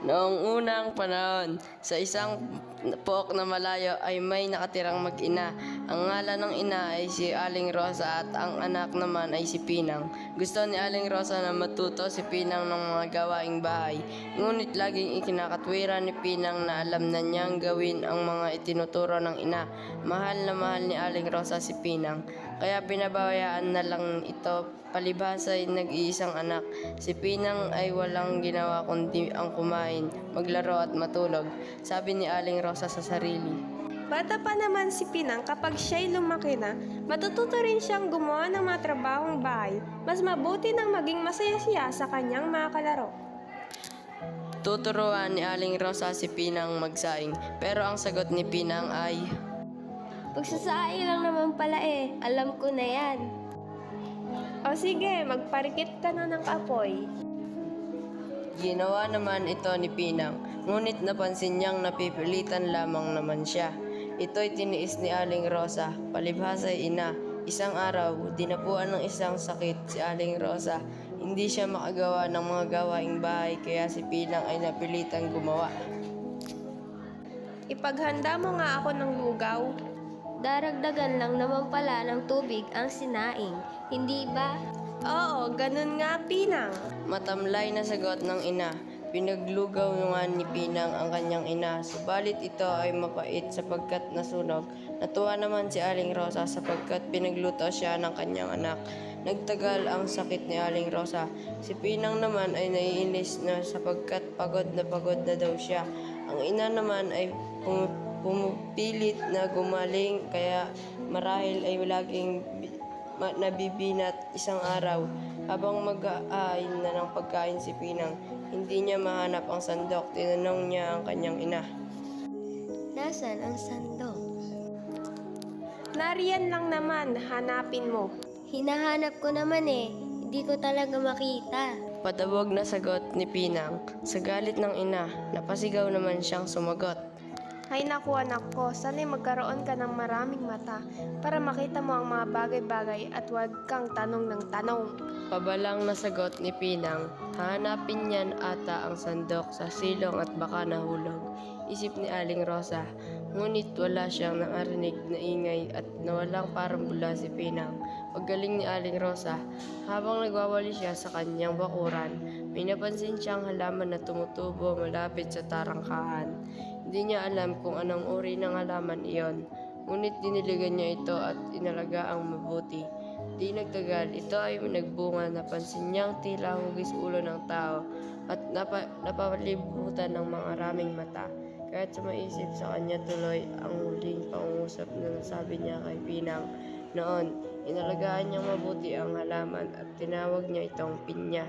Noong unang panahon, sa isang pook na malayo ay may nakatirang mag-ina. Ang ngalan ng ina ay si Aling Rosa at ang anak naman ay si Pinang. Gusto ni Aling Rosa na matuto si Pinang ng mga gawaing bahay. Ngunit laging ikinakatwira ni Pinang na alam na niyang gawin ang mga itinuturo ng ina. Mahal na mahal ni Aling Rosa si Pinang. Kaya pinabayaan na lang ito palibhasa ay nag-iisang anak. Si Pinang ay walang ginawa kundi ang kumain, maglaro at matulog. Sabi ni Aling Rosa sa sarili. Bata pa naman si Pinang kapag siya'y lumaki na, matututo rin siyang gumawa ng mga trabahong bahay. Mas mabuti nang maging masaya siya sa kanyang mga kalaro. Tuturuan ni Aling Rosa si Pinang magsaing. Pero ang sagot ni Pinang ay... Pagsasaing lang naman pala eh. Alam ko na yan. O sige, magparikit ka na ng kapoy. Ginawa naman ito ni Pinang, ngunit napansin niyang napipilitan lamang naman siya. Ito'y tiniis ni Aling Rosa, palibhasa'y ina. Isang araw, dinapuan ng isang sakit si Aling Rosa. Hindi siya makagawa ng mga gawaing bahay kaya si Pinang ay napilitang gumawa. Ipaghanda mo nga ako ng lugaw. Daragdagan lang naman pala ng tubig ang sinaing. Hindi ba? Oo, ganun nga, Pinang. Matamlay na sagot ng ina. Pinaglugaw nga ni Pinang ang kanyang ina, subalit ito ay mapait sapagkat nasunog. Natuwa naman si Aling Rosa sapagkat pinagluto siya ng kanyang anak. Nagtagal ang sakit ni Aling Rosa. Si Pinang naman ay naiinis na sapagkat pagod na pagod na daw siya. Ang ina naman ay pum- pumupilit na gumaling kaya marahil ay laging nabibinat isang araw habang mag-aain na ng pagkain si Pinang. Hindi niya mahanap ang sandok. Tinanong niya ang kanyang ina. Nasaan ang sandok? Nariyan lang naman, hanapin mo. Hinahanap ko naman eh. Hindi ko talaga makita. Patawag na sagot ni Pinang. Sa galit ng ina, napasigaw naman siyang sumagot. Hay naku anak ko, sana'y magkaroon ka ng maraming mata para makita mo ang mga bagay-bagay at huwag kang tanong ng tanong. Pabalang na sagot ni Pinang, hahanapin niyan ata ang sandok sa silong at baka nahulog. Isip ni Aling Rosa, ngunit wala siyang nakarinig na ingay at nawalang parang bula si Pinang. Paggaling ni Aling Rosa, habang nagwawali siya sa kanyang bakuran, may napansin siyang halaman na tumutubo malapit sa tarangkahan. Hindi niya alam kung anong uri ng halaman iyon, ngunit diniligan niya ito at inalaga ang mabuti. Di nagtagal, ito ay nagbunga napansin niyang tila hugis ulo ng tao at napa, napapalibutan ng mga raming mata. Kahit sumaisip sa kanya tuloy ang huling pangungusap na nasabi niya kay Pinang. Noon, inalagaan niyang mabuti ang halaman at tinawag niya itong pinya.